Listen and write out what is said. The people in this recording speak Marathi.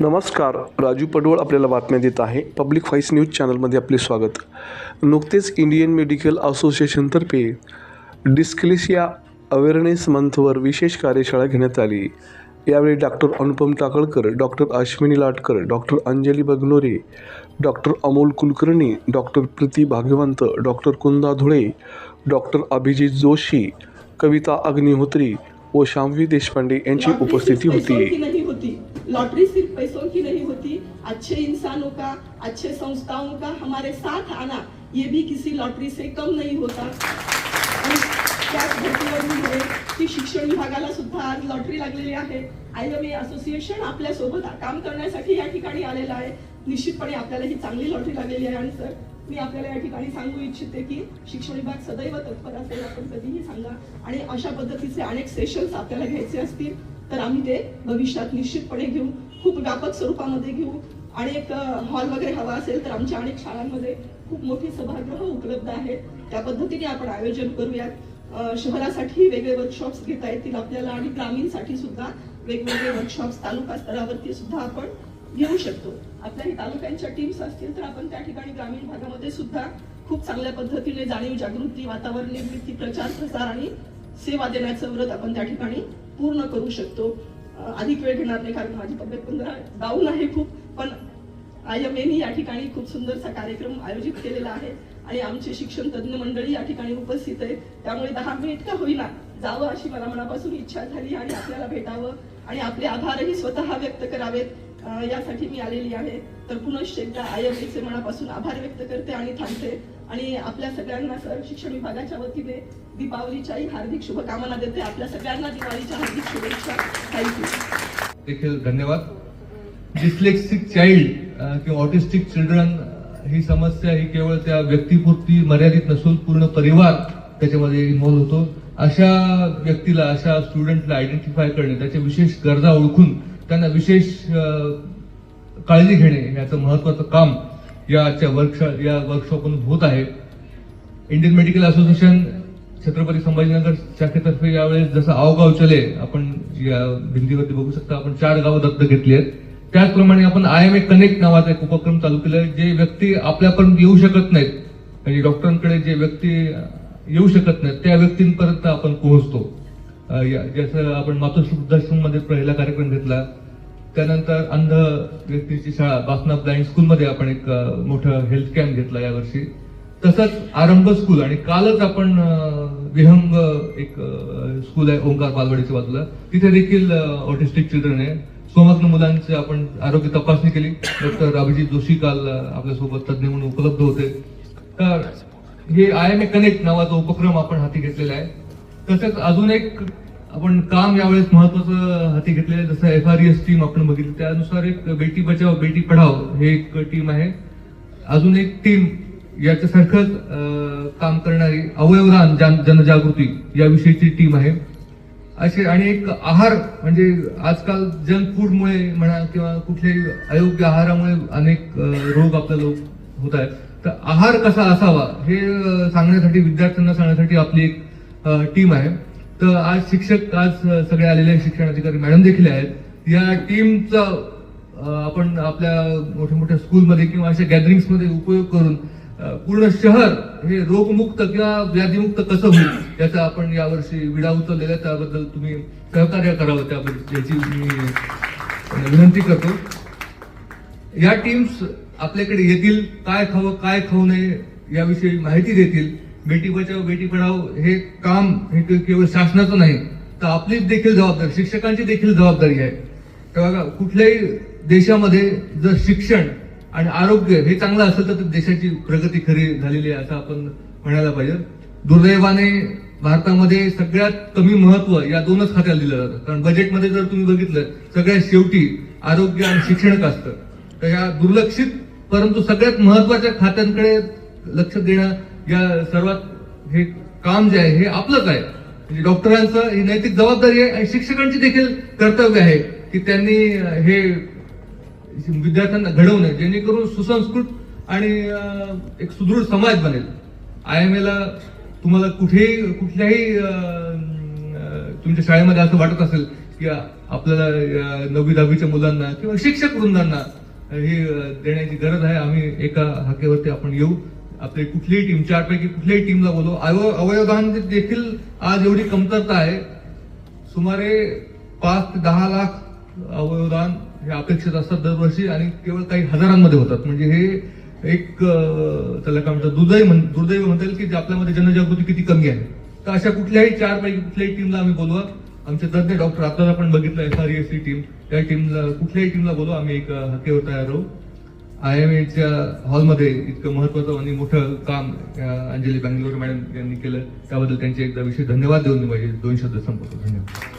नमस्कार राजू पडवळ आपल्याला बातम्या देत आहे. पब्लिक व्हॉइस न्यूज चॅनलमध्ये आपले स्वागत. नुकतेच इंडियन मेडिकल असोसिएशनतर्फे डिस्क्लेशिया अवेअरनेस मंथवर विशेष कार्यशाळा घेण्यात आली. यावेळी doctor Anupam Takalkar doctor Ashwini Latkar doctor Anjali Bagnore doctor Amol Kulkarni doctor Preeti Bhagyawant doctor Kunda Dhule doctor Abhijit Joshi Kavita Agnihotri व शामवी देशपांडे यांची उपस्थिती होती होती. लॉटरी सिर्फ पैसों की नहीं होती। अच्छे इंसानों का अच्छे संस्थाओं का हमारे साथ आना ये भी किसी लॉटरी से कम नहीं होता। त्याच की शिक्षण विभागाला सुद्धा आज लॉटरी लागलेली आहे. आय एम ए असोसिएशन आपल्यासोबत काम करण्यासाठी या ठिकाणी आलेलं आहे. निश्चितपणे आपल्याला ही चांगली लॉटरी लागलेली आहे आणि सर मी आपल्याला या ठिकाणी सांगू इच्छिते की शिक्षण विभाग सदैव तत्पर असेल आपण कधीही सांगा. आणि अशा पद्धतीचे अनेक सेशन्स आपल्याला घ्यायचे असतील तर आम्ही ते भविष्यात निश्चितपणे घेऊ. खूप व्यापक स्वरूपामध्ये घेऊ. अनेक हॉल वगैरे हवा असेल तर आमच्या अनेक शाळांमध्ये खूप मोठी सभागृह उपलब्ध आहेत. त्या पद्धतीने आपण आयोजन करूयात. शहरासाठी वेगळे वर्कशॉप्स घेता येतील आपल्याला आणि ग्रामीणसाठी सुद्धा वेगवेगळे वर्कशॉप्स तालुका स्तरावरती सुद्धा आपण घेऊ शकतो. आपल्याही तालुक्यांच्या टीम्स असतील तर आपण त्या ठिकाणी ग्रामीण भागामध्ये सुद्धा खूप चांगल्या पद्धतीने जाणीव जागृती वातावरण निर्मिती प्रचार प्रसार आणि सेवा देण्याचं व्रत आपण त्या ठिकाणी पूर्ण करू शकतो. अधिक वेळ घेणार नाही कारण माझी तब्येत पण डाऊन आहे खूप पण आय एम एनी या ठिकाणी खूप सुंदरसा कार्यक्रम आयोजित केलेला आहे आणि आमचे शिक्षण तज्ज्ञ मंडळी या ठिकाणी उपस्थित आहे त्यामुळे दहा मिनिट का होईना जावं अशी मला मनापासून इच्छा झाली आणि आपल्याला भेटावं आणि आपले आभारही स्वतः व्यक्त करावेत. यासाठी मी आलेली आहे. तर पुनश्च एकदा आय एम एचे मनापासून आभार व्यक्त करते आणि थांबते. आणि आपल्या सगळ्यांना सर शिक्षण विभागाच्या वतीने दीपावलीच्याही हार्दिक शुभकामना देते. आपल्या सगळ्यांना दिवाळीच्या हार्दिक शुभेच्छा. थँक्यू देखील धन्यवाद. डिस्लेक्सिक चाइल्ड किंवा ऑटिस्टिक चिल्ड्रन ही समस्या ही केवळ त्या व्यक्तीपुरती मर्यादित नसून पूर्ण परिवार त्याच्यामध्ये इन्व्हॉल्व्ह होतो. अशा व्यक्तीला अशा स्टुडंटला आयडेंटिफाय करणे त्याच्या विशेष गरजा ओळखून त्यांना विशेष काळजी घेणे याचं महत्वाचं काम या आजच्या वर्कशॉप या वर्कशॉपमधून होत आहे. Indian medical association Chhatrapati Sambhajinagar शाखेतर्फे यावेळेस जसं आवगाव चले आपण या भिंतीवरती बघू शकता आपण चार गावं दत्त घेतली आहेत. त्याचप्रमाणे आपण आय एम ए कनेक्ट नावाचा एक उपक्रम चालू केला आहे जे व्यक्ती आपल्यापर्यंत येऊ शकत नाहीत. म्हणजे डॉक्टरांकडे जे व्यक्ती येऊ शकत नाही. त्या व्यक्तींपर्यंत आपण पोहोचतो. जसं आपण मातोश्री मध्ये पहिला कार्यक्रम घेतला त्यानंतर अंध व्यक्तीची शाळा बासना ब्लाइंड स्कूलमध्ये आपण एक मोठं हेल्थ कॅम्प घेतला यावर्षी. तसंच आरंभ स्कूल आणि कालच आपण विहंग एक स्कूल आहे ओंकार बालवाडीच्या बाजूला. तिथे देखील ऑटिस्टिक चिल्ड्रन आहे. सोमग्न मुलांची आपण आरोग्य तपासणी केली. डॉक्टर अभिजित जोशी काल आपल्यासोबत तज्ज्ञ म्हणून उपलब्ध होते. तर हे आय एम ए कनेक्ट नावाचा उपक्रम आपण हाती घेतलेला आहे. तसंच अजून एक आपण काम यावेळेस महत्वाचं हाती घेतलेलं आहे जसं एफ आर एस टीम आपण बघितली त्यानुसार एक बेटी बचाव बेटी पढाव हे एक टीम आहे. अजून एक टीम याच्यासारखंच काम करणारी अवयवदान जन- जनजागृती याविषयीची टीम आहे. असे आणि एक आहार म्हणजे आजकाल जंक फूडमुळे म्हणा किंवा कुठल्याही अयोग्य आहारामुळे अनेक रोग आपल्याला होत आहेत. तर आहार कसा असावा हे सांगण्यासाठी विद्यार्थ्यांना सांगण्यासाठी आपली एक टीम आहे. तर आज शिक्षक आज सगळे आलेले शिक्षण अधिकारी मॅडम देखील आहेत. या टीमचा आपण आपल्या मोठ्या मोठ्या स्कूलमध्ये किंवा अशा गॅदरिंग्समध्ये उपयोग करून पूर्ण शहर हे रोगमुक्त किंवा व्याधीमुक्त कसं होईल याचा आपण यावर्षी विडा उचललेला आहे. त्याबद्दल तुम्ही सहकार्य करावं त्याबद्दल याची मी विनंती करतो. या टीम्स आपल्याकडे येतील काय खावं काय खाऊ नये याविषयी माहिती देतील. बेटी बचाव बेटी पढाव हे काम हे केवळ शासनाचं नाही तर आपली देखील जबाबदारी शिक्षकांची देखील जबाबदारी आहे. तर बघा कुठल्याही देशामध्ये जर शिक्षण आणि आरोग्य हे चांगलं असेल तर देशाची प्रगती खरी झालेली आहे असं आपण म्हणायला पाहिजे. दुर्दैवाने भारतामध्ये सगळ्यात कमी महत्त्व या दोनच खात्याला दिलं जातं. कारण बजेटमध्ये जर तुम्ही बघितलं सगळ्यात शेवटी आरोग्य आणि शिक्षणच असतं. तर या दुर्लक्षित परंतु सगळ्यात महत्त्वाच्या खात्यांकडे लक्ष देणं या सर्वात हे काम जे आहे हे आपलंच आहे. म्हणजे डॉक्टरांचं ही नैतिक जबाबदारी आहे आणि शिक्षकांची देखील कर्तव्य आहे की त्यांनी हे विद्यार्थ्यांना घडवणं जेणेकरून सुसंस्कृत आणि एक सुदृढ समाज बनेल. आय एम एला तुम्हाला कुठेही कुठल्याही तुमच्या शाळेमध्ये असं वाटत असेल की आपल्याला नववी दहावीच्या मुलांना किंवा शिक्षक वृंदांना हे देण्याची गरज आहे. आम्ही एका हाकेवरती आपण येऊ. आपली कुठलीही टीम चारपैकी कुठल्याही टीमला बोलू. अव- अवयवदान देखील आज एवढी कमतरता आहे. सुमारे पाच ते दहा लाख अवयवदान हे अपेक्षित असतात दरवर्षी आणि केवळ काही हजारांमध्ये होतात. म्हणजे हे एक त्याला काय म्हणतात दुर्दैव म्हण- दुर्दैव म्हणता येईल की जे आपल्यामध्ये जनजागृती किती कमी आहे. तर अशा कुठल्याही चारपैकी कुठल्याही टीमला आम्ही बोलवा आमचे तज्ञ डॉक्टर आत्ताच आपण बघितलं एस आर ची टीम त्या टीमला कुठल्याही टीमला बोलू आम्ही एक हके होता तयार आय एम एच्या हॉलमध्ये इतकं महत्वाचं आणि मोठं काम अंजली बँगलोर मॅडम यांनी केलं. त्याबद्दल त्यांचे एकदा विशेष धन्यवाद देऊन पाहिजे दोन शब्द संपवतो. धन्यवाद.